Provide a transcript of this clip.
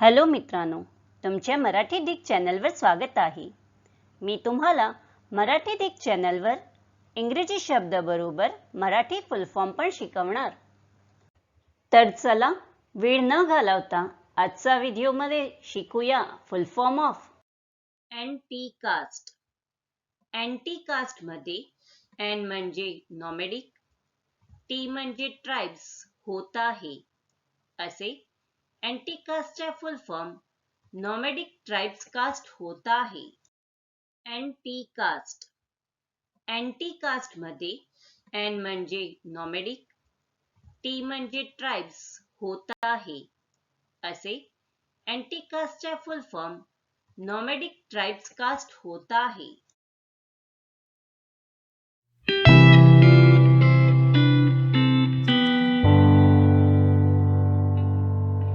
Hello मित्रांनो तुमच्या Marathi Dick चॅनलवर स्वागत आहे. मी तुम्हाला मराठी डिक चॅनलवर इंग्रजी शब्दाबरोबर मराठी फुल फॉर्म पण शिकवणार. तर चला वेळ न घालवता आजचा व्हिडिओमध्ये शिकूया full form of anti caste anti कास्टमध्ये एन म्हणजे नॉमेडिक टी म्हणजे ट्राइब्स होत आहे. असे anti कास्टचा full form nomadic tribes caste होत आहे. अँटी कास्ट अँटी कास्टमध्ये एन म्हणजे नॉमेडिक टी म्हणजे ट्राइब्स होत आहे. असे anti कास्टचा full form nomadic tribes caste होत आहे.